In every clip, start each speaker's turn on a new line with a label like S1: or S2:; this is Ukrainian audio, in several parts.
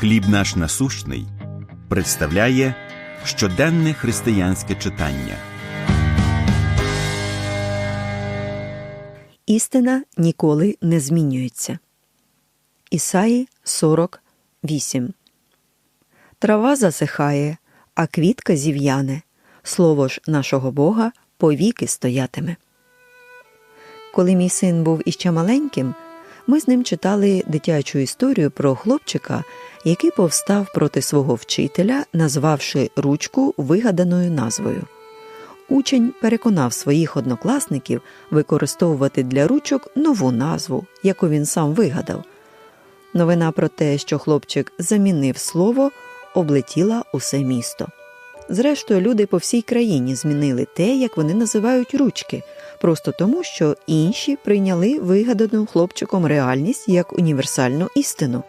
S1: Хліб наш насущний представляє щоденне християнське читання.
S2: Істина ніколи не змінюється. Ісаї 48 Трава засихає, а квітка зів'яне. Слово ж нашого Бога повіки стоятиме. Коли мій син був іще маленьким, ми з ним читали дитячу історію про хлопчика, який повстав проти свого вчителя, назвавши ручку вигаданою назвою. Учень переконав своїх однокласників використовувати для ручок нову назву, яку він сам вигадав. Новина про те, що хлопчик замінив слово, облетіла усе місто. Зрештою, люди по всій країні змінили те, як вони називають ручки, просто тому, що інші прийняли вигадану хлопчиком реальність як універсальну істину.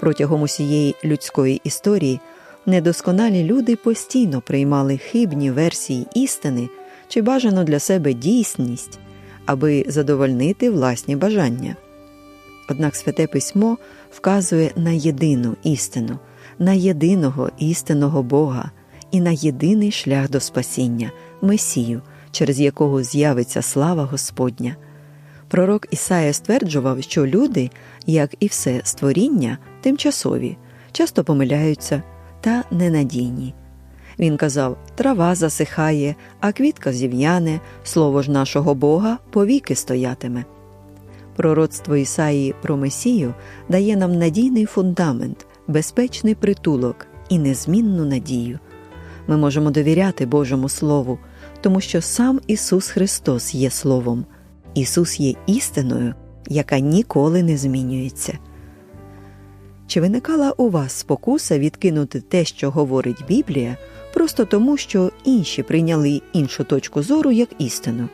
S2: Протягом усієї людської історії недосконалі люди постійно приймали хибні версії істини чи бажано для себе дійсність, аби задовольнити власні бажання. Однак Святе Письмо вказує на єдину істину, на єдиного істинного Бога і на єдиний шлях до спасіння Месію, через якого з'явиться слава Господня. Пророк Ісая стверджував, що люди, як і все створіння, тимчасові, часто помиляються та ненадійні. Він казав трава засихає, а квітка зів'яне, слово ж нашого Бога повіки стоятиме. Пророцтво Ісаї про Месію дає нам надійний фундамент, безпечний притулок і незмінну надію. Ми можемо довіряти Божому Слову, тому що сам Ісус Христос є Словом, Ісус є істиною, яка ніколи не змінюється. Чи виникала у вас спокуса відкинути те, що говорить Біблія, просто тому, що інші прийняли іншу точку зору як істину?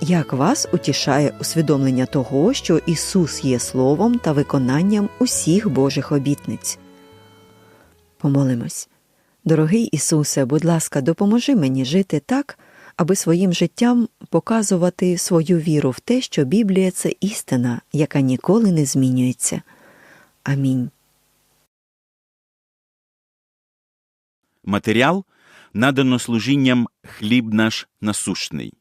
S2: Як вас утішає усвідомлення того, що Ісус є Словом та виконанням усіх Божих обітниць? Помолимось. Дорогий Ісусе, будь ласка, допоможи мені жити так, аби своїм життям показувати свою віру в те, що Біблія це істина, яка ніколи не змінюється. Амінь.
S1: Матеріал надано служінням хліб наш насущний.